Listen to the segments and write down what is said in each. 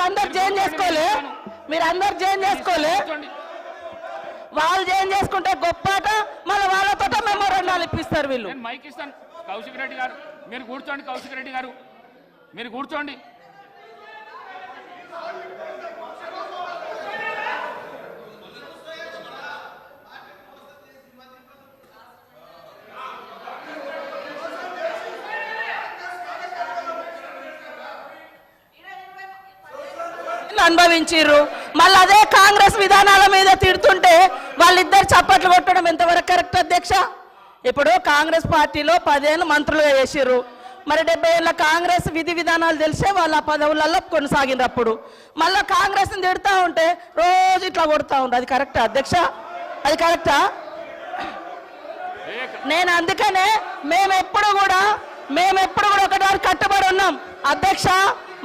మీరు అందరు జైన్ చేసుకోలే. మీరు అందరు జైన్ చేసుకోలే. వాళ్ళు జైన్ చేసుకుంటే గొప్పట మళ్ళీ వాళ్ళతో మెమోరాండాలు ఇప్పిస్తారు వీళ్ళు. నేను మైక్ ఇస్తాను. కౌశిక్ రెడ్డి గారు మీరు కూర్చోండి కౌశిక్ రెడ్డి గారు. మీరు కూర్చోండి. అనుభవించిర్రు. మళ్ళీ అదే కాంగ్రెస్ విధానాల మీద తిడుతుంటే వాళ్ళిద్దరు చప్పట్లు కొట్టడం ఎంతవరకు కరెక్ట్ అధ్యక్ష? ఇప్పుడు కాంగ్రెస్ పార్టీలో పదేళ్ళు మంత్రులుగా చేసిర్రు. మరి డెబ్బై ఏళ్ళ కాంగ్రెస్ విధి విధానాలు తెలిసే వాళ్ళ ఆ పదవులలో కొనసాగింది అప్పుడు మళ్ళీ కాంగ్రెస్ని తిడుతూ ఉంటే రోజు ఇట్లా కొడుతూ ఉంటారు అది కరెక్టా అధ్యక్ష? అది కరెక్టా? నేను అందుకనే మేమెప్పుడు కూడా మేము ఎప్పుడు కూడా ఒకటి కట్టుబడి ఉన్నాం. అధ్యక్ష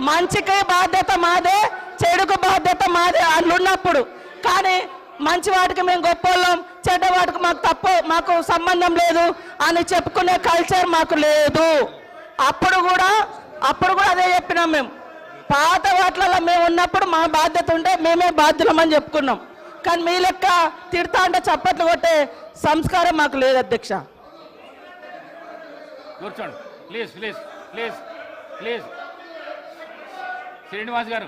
మంచికి బాధ్యత మాదే చెడుకు బాధ్యత మాదే అల్లున్నప్పుడు. కానీ మంచి వాటికి మేము గొప్పవాళ్ళం చెడ్డ వాటికి మాకు తప్పు మాకు సంబంధం లేదు అని చెప్పుకునే కల్చర్ మాకు లేదు. అప్పుడు కూడా అప్పుడు కూడా అదే చెప్పినాం మేము. పాత వాటిలలో మేము ఉన్నప్పుడు మా బాధ్యత ఉంటే మేమే బాధ్యులమని చెప్పుకున్నాం. కానీ మీ లెక్క తిడతా అంటే చప్పట్లు కొట్టే సంస్కారం మాకు లేదు అధ్యక్ష. కూర్చోండి. Please please please please Srinivas గారు.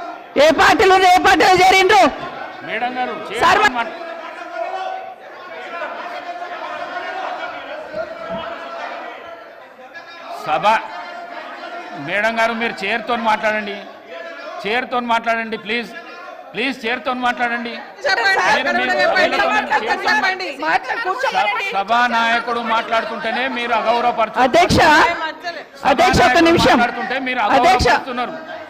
ఏ పార్టీలు ఏ పార్టీలో చేరిండ్రు? సభ మేడం గారు మీరు చైర్తో మాట్లాడండి. చైర్తో మాట్లాడండి ప్లీజ్. ప్లీజ్ చైర్తో మాట్లాడండి. సభా నాయకుడు మాట్లాడుతుంటేనే మీరు అగౌరవపరచు అధ్యక్ష అధ్యక్ష ఒక నిమిషం. మాట్లాడుతుంటే మీరు అగౌరవపరుస్తున్నారు.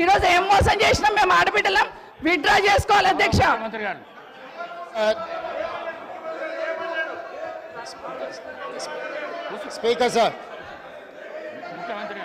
ఈ రోజు ఏం మోసం చేసినాం మేము ఆడబిడ్డలం? విత్డ్రా చేసుకోవాలి అధ్యక్ష. Speaker sir. ముఖ్యమంత్రి